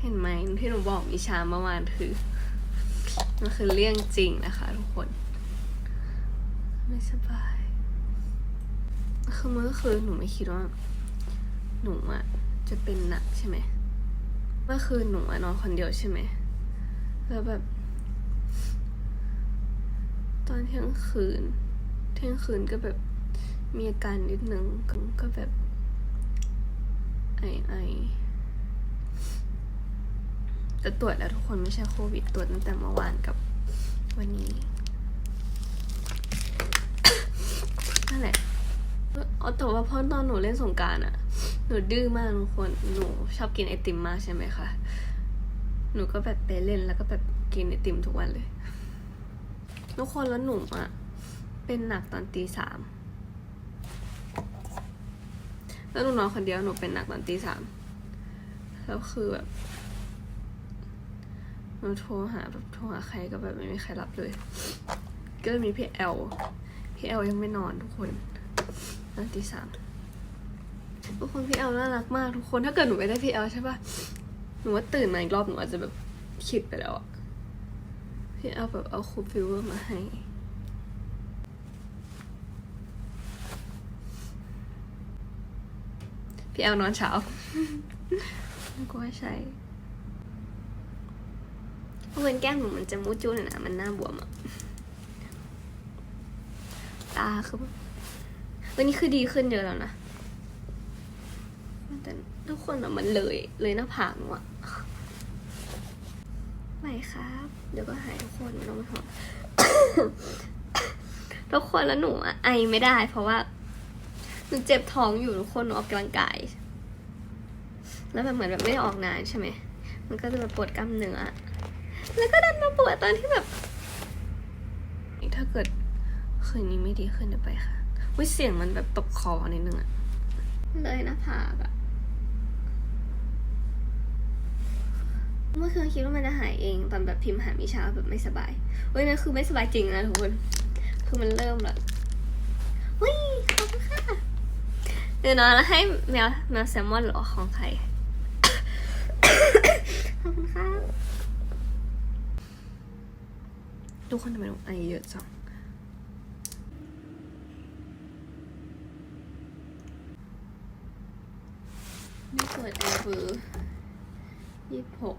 เห็นไหมที่หนูบอกมิชาเมื่อวานคือมันคือเรื่องจริงนะคะ ทุกคน ไม่สบายคือเมื่อคืนหนูไม่คิดว่า หนูอะจะเป็นหนักใช่ไหมเมื่อคืนหนูอะนอนคนเดียวใช่ไหมแล้วแบบ ตอนเที่ยงคืน เที่ยงคืนก็แบบมีอาการนิดนึงก็ก็แบบไอไอ จะตรวจแล้วทุกคนไม่ใช่โควิดตรวจตั้งแต่เมื่อวานกับวันนี้นั่นแหละเอาแต่ว่าเพราะตอนหนูเล่นสงการอะหนูดื้อมากทุกคนหนูชอบกินไอติมมากใช่ไหมคะหนูก็แบบไปเล่นแล้วก็แบบกินไอติมทุกวันเลย ทุกคนแล้วหนูอะเป็นหนักตอนตีสามแล้วหนูนอนคนเดียวหนูเป็นหนักตอนตีสามแล้วคือแบบ หนูโทรหาแบบโทรหาใครก็แบบไม่มีใครรับเลย ก็เลยมีพี่แอล พี่แอลยังไม่นอนทุกคนตอนตีสามทุกคนพี่แอลน่ารักมากทุกคน ถ้าเกิดหนูไม่ได้พี่แอลใช่ปะหนูว่าตื่นมาอีกรอบหนูอาจจะแบบคิดไปแล้วอะพี่แอลแบบเอาคูฟิวเวอร์มาให้พี่แอลนอนเช้าก็ใช่ ราะเป็นแก้มหนูมันจะมูจูนนะมันหน้าบวมอะตาคือวันนี้คือดีขึ้นเยอะแล้วนะแต่ทุกคนอะมันเลยเลยหน้าผากหนูอะไม่ครับ เดี๋ยวก็หายทุกคนไม่ต้องห่วงทุกคนแล้วหนูอะไอไม่ได้ เพราะว่าหนูเจ็บท้องอยู่ทุกคนหนูออกกำลังกาย แล้วแบบเหมือนแบบไม่ได้ออกนานใช่ไหมมันก็จะแบบปวดกล้ามเนื้อ แล้วก็ดันมาปวดตอนที่แบบถ้าเกิดคืนนี้ไม่ดีขึ้นเดี๋ยวไปค่ะวิเสียงมันแบบตกคอนิดนึงอะเลยน้าผากอะเมื่อคืนคิดว่ามันจะหายเองตอนแบบพิมพ์หามิชาแบบไม่สบายเว้ยนั่นคือไม่สบายจริงนะทุกคน คือมันเริ่มแล้วเฮ้ยขอบคุณค่ะเดี๋ยวนะแล้วให้แมวแมวแซลมอนหรอของใครขอบคุณครับ ทุกคนทำไมต้องไอเยอะจังนี่เปิดแอร์เบอร์ยี่สิบหก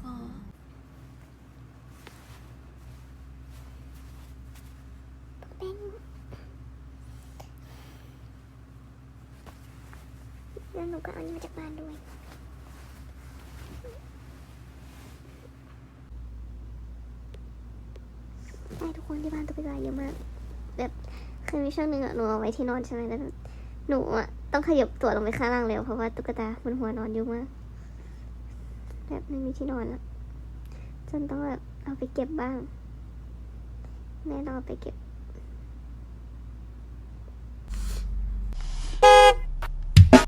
ก็เป็นแล้วหนูก็เอานี่มาจากบ้านด้วย ใช่ทุก คนที่บ้านตุ๊กตาเยอะมาก แบบเคยมีช่วงหนึ่งอะหนูเอาไว้ที่นอนใช่ไหมแล้วหนูอะต้องขยับตัวลงไปข้างล่างเร็วเพราะว่าตุ๊กตาบนหัวนอนเยอะมากแบบไม่มีที่นอนแล้วจนต้องแบบเอาไปเก็บบ้างแม่ต้องเอาไปเก็บ